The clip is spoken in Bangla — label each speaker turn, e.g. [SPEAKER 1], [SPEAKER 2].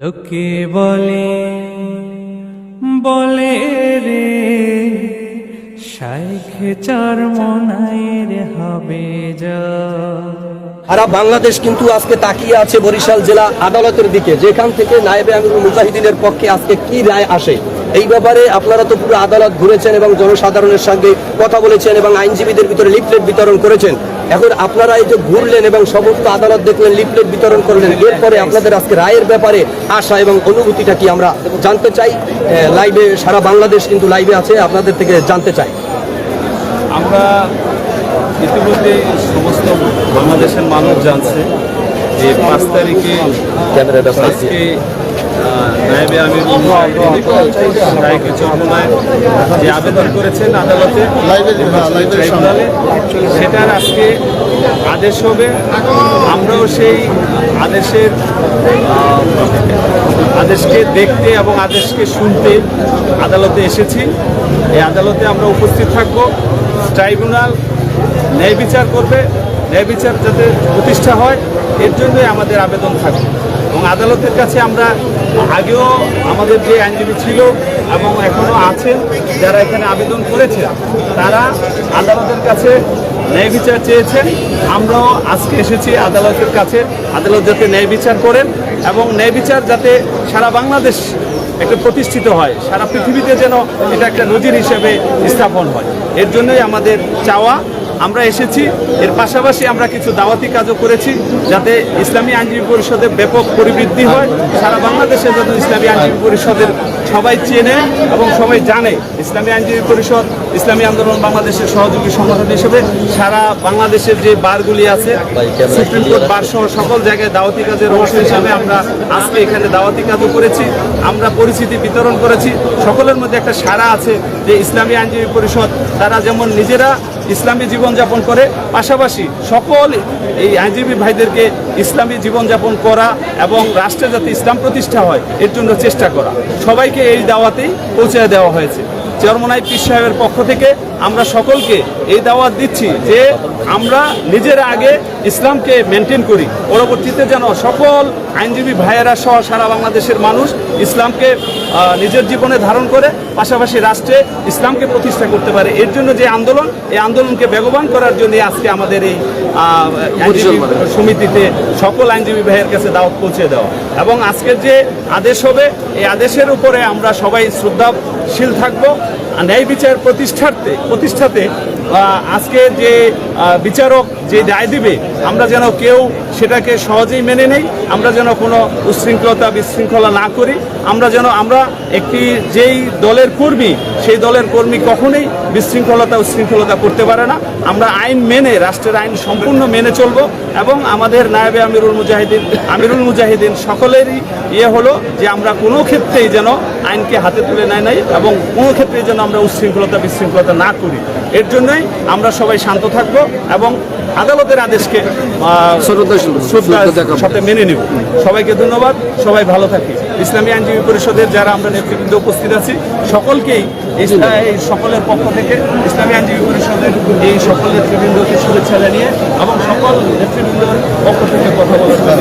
[SPEAKER 1] লোকে বলে বলে রে, শাইখে হবে যা
[SPEAKER 2] বাংলাদেশ কিন্তু আজকে তাকিয়ে আছে বরিশাল জেলা আদালতের দিকে, যেখান থেকে নায়েবে আমিরুল মুজাহিদিনের পক্ষে আজকে কি রায় আসে? এই ব্যাপারে আপনারা তো পুরো আদালত ঘুরেছেন এবং জনসাধারণের সঙ্গে কথা বলেছেন এবং আইনজীবীদের ভিতরে লিফলেট বিতরণ করেছেন। এখন আপনারা এই যে ঘুরলেন এবং সমস্ত আদালত দেখলেন লিফলেট বিতরণ করলেন এরপরে আপনাদের আজকে রায়ের ব্যাপারে আশা এবং অনুভূতিটা কি আমরা জানতে চাই? লাইভে সারা বাংলাদেশ কিন্তু লাইভে আছে আপনাদের থেকে জানতে চাই।
[SPEAKER 3] আমরা ইতিমধ্যে সমস্ত বাংলাদেশের মানুষ জানছে যে পাঁচ তারিখে আজকে নায়েবে আমির রায়কে চন্দ্রনায় যে আবেদন করেছেন আদালতে ট্রাইব্যুনালে সেটার আজকে আদেশ হবে। আমরাও সেই আদেশের আদেশকে দেখতে এবং আদেশকে শুনতে আদালতে এসেছি। এই আদালতে আমরা উপস্থিত থাকব। ট্রাইব্যুনাল ন্যায় বিচার করবে। ন্যায় বিচার যাতে প্রতিষ্ঠা হয়, এর জন্যই আমাদের আবেদন থাকবে। এবং আদালতের কাছে আমরা আগেও আমাদের যে আইনজীবী ছিল এবং এখনও আছেন, যারা এখানে আবেদন করেছে তারা আদালতের কাছে ন্যায় বিচার চেয়েছেন। আমরাও আজকে এসেছি আদালতের কাছে। আদালত যাতে ন্যায় বিচার করেন এবং ন্যায় বিচার যাতে সারা বাংলাদেশ একটা প্রতিষ্ঠিত হয়, সারা পৃথিবীতে যেন এটা একটা নজির হিসেবে স্থাপন হয়। এর জন্যই আমাদের চাওয়া আমরা এসেছি। এর পাশাপাশি আমরা কিছু দাওয়াতি কাজও করেছি যাতে ইসলামী আইনজীবী পরিষদের ব্যাপক পরিবৃদ্ধি হয়। সারা বাংলাদেশে যেন ইসলামী আইনজীবী পরিষদের সবাই চেনে এবং সবাই জানে ইসলামী আইনজীবী পরিষদ, ইসলামী আন্দোলন বাংলাদেশের সহযোগী সংগঠন হিসেবে সারা বাংলাদেশের যে বারগুলি আছে, সুপ্রিম কোর্ট বার সহ সকল জায়গায় দাওয়াতি কাজের অংশ হিসাবে আমরা আজকে এখানে দাওয়াতি কাজও করেছি। আমরা পরিচিতি বিতরণ করেছি। সকলের মধ্যে একটা সারা আছে যে ইসলামী আইনজীবী পরিষদ, তারা যেমন নিজেরা ইসলামী জীবনযাপন করে, পাশাপাশি সকল এই আইনজীবী ভাইদেরকে ইসলামী জীবনযাপন করা এবং রাষ্ট্রে যাতে ইসলাম প্রতিষ্ঠা হয়, এর জন্য চেষ্টা করা। সবাইকে এই দাওয়াতেই পৌঁছে দেওয়া হয়েছে। চরমনাই পীর সাহেবের পক্ষ থেকে আমরা সকলকে এই দাওয়াত দিচ্ছি যে আমরা নিজেরা আগে ইসলামকে মেনটেন করি। পরবর্তীতে যেন সকল আইনজীবী ভাইয়েরা সহ সারা বাংলাদেশের মানুষ ইসলামকে নিজের জীবনে ধারণ করে পাশাপাশি রাষ্ট্রে ইসলামকে প্রতিষ্ঠা করতে পারে। এর জন্য যে আন্দোলন এই আন্দোলনকে বেগবান করার জন্য আজকে আমাদের এই সমিতিতে সকল আইনজীবী ভাইয়ের কাছে দাওয়াত পৌঁছে দেওয়া। এবং আজকের যে আদেশ হবে এই আদেশের উপরে আমরা সবাই শ্রদ্ধাশীল থাকব। আর ন্যায় বিচার প্রতিষ্ঠার্থে প্রতিষ্ঠাতে আহ, আজকে যে বিচারক যে রায় দিবে আমরা যেন কেউ সেটাকে সহজেই মেনে নেই। আমরা যেন কোনো উচ্ছৃঙ্খলতা বিশৃঙ্খলা না করি। আমরা যেন, আমরা একটি যেই দলের কর্মী, সেই দলের কর্মী কখনোই বিশৃঙ্খলতা উচ্ছৃঙ্খলতা করতে পারে না। আমরা আইন মেনে, রাষ্ট্রের আইন সম্পূর্ণ মেনে চলব এবং আমাদের নায়েবে আমিরুল মুজাহিদিন আমিরুল মুজাহিদিন সকলেরই ইয়ে হলো যে আমরা কোনো ক্ষেত্রেই যেন আইনকে হাতে তুলে নেয় নাই এবং কোনো ক্ষেত্রে যেন আমরা উচ্ছৃঙ্খলতা বিশৃঙ্খলতা না করি। এর জন্যই আমরা সবাই শান্ত থাকব এবং আদালতের আদেশকে সাথে মেনে নেব। সবাইকে ধন্যবাদ। সবাই ভালো থাকি ইসলামী আইনজীবী পরিষদের যারা আমরা নেতৃবৃন্দ উপস্থিত আছি সকলকেই এই সকলের পক্ষ থেকে ইসলামী আইনজীবী পরিষদের এই সকল নেতৃবৃন্দকে শুভেচ্ছা জানিয়ে এবং সকল নেতৃবৃন্দের পক্ষ থেকে কথা বলার জন্য